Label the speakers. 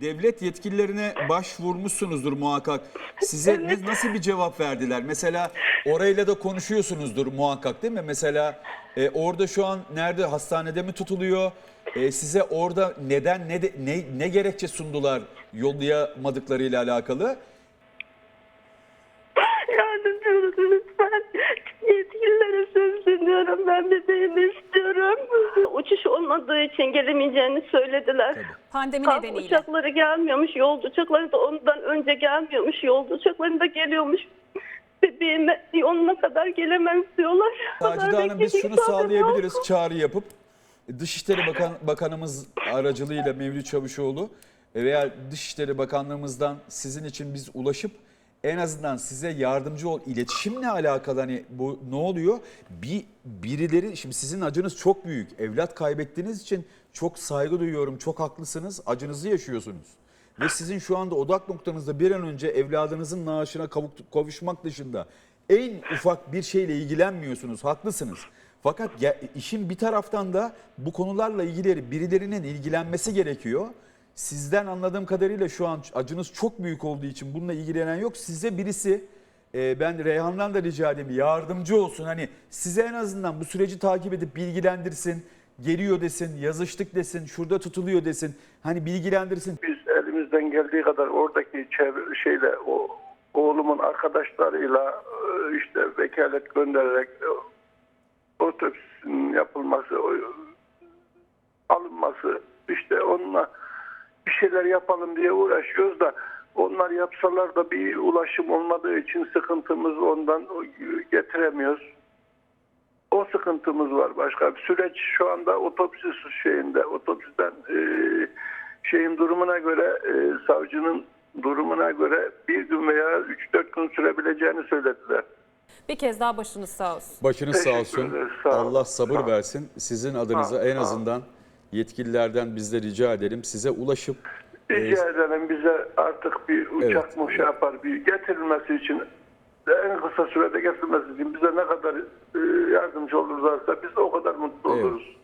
Speaker 1: devlet yetkililerine başvurmuşsunuzdur muhakkak. Size ne- nasıl bir cevap verdiler? Mesela orayla da konuşuyorsunuzdur muhakkak değil mi? Mesela e, orada şu an nerede hastanede mi tutuluyor? E, size orada neden ne de- ne ne gerekçe sundular yollayamadıklarıyla alakalı?
Speaker 2: Yardımcı olun lütfen. Yetkililere sesleniyorum. Ben. Uçuş olmadığı için gelemeyeceğini söylediler.
Speaker 3: Pandemi
Speaker 2: Kalk
Speaker 3: nedeniyle.
Speaker 2: uçakları gelmiyormuş. Yolcu uçakları da ondan önce gelmiyormuş. Yolcu uçakları da geliyormuş. Bebeğime yoluna kadar gelemez diyorlar.
Speaker 1: Sacide Hanım biz şunu
Speaker 2: zaten
Speaker 1: sağlayabiliriz
Speaker 2: yok.
Speaker 1: çağrı yapıp Dışişleri Bakan, Bakanımız aracılığıyla Mevlüt Çavuşoğlu veya Dışişleri Bakanlığımızdan sizin için biz ulaşıp en azından size yardımcı ol. İletişimle alakalı hani bu ne oluyor? Bir birileri şimdi sizin acınız çok büyük. Evlat kaybettiğiniz için çok saygı duyuyorum. Çok haklısınız. Acınızı yaşıyorsunuz. Ve sizin şu anda odak noktanızda bir an önce evladınızın naaşına kavuşmak dışında en ufak bir şeyle ilgilenmiyorsunuz. Haklısınız. Fakat ge- işin bir taraftan da bu konularla ilgili birilerinin ilgilenmesi gerekiyor. Sizden anladığım kadarıyla şu an acınız çok büyük olduğu için bununla ilgilenen yok. Size birisi e, ben Reyhan'dan da rica edeyim yardımcı olsun. Hani size en azından bu süreci takip edip bilgilendirsin. Geliyor desin, yazıştık desin, şurada tutuluyor desin. Hani bilgilendirsin.
Speaker 4: Biz elimizden geldiği kadar oradaki çevre şeyle o oğlumun arkadaşlarıyla e, işte vekalet göndererek e, otopsinin yapılması, alınması işte onunla bir şeyler yapalım diye uğraşıyoruz da onlar yapsalar da bir ulaşım olmadığı için sıkıntımız ondan getiremiyoruz. O sıkıntımız var başka. Bir süreç şu anda otopsi şeyinde, otopsiden e, şeyin durumuna göre, e, savcının durumuna göre bir gün veya 3-4 gün sürebileceğini söylediler.
Speaker 3: Bir kez daha başınız sağ olsun.
Speaker 1: Başınız sağ olsun.
Speaker 4: sağ olun.
Speaker 1: Allah sabır
Speaker 4: Sağ olun.
Speaker 1: versin. Sizin adınıza
Speaker 4: Sağ olun,
Speaker 1: en
Speaker 4: sağ olun.
Speaker 1: azından yetkililerden biz de rica edelim. Size ulaşıp e,
Speaker 4: Rica edelim bize artık bir uçak
Speaker 1: Evet.
Speaker 4: mı şey yapar, bir getirilmesi için en kısa sürede getirilmesi için bize ne kadar e, yardımcı olurlarsa biz de o kadar mutlu
Speaker 1: Evet.
Speaker 4: oluruz.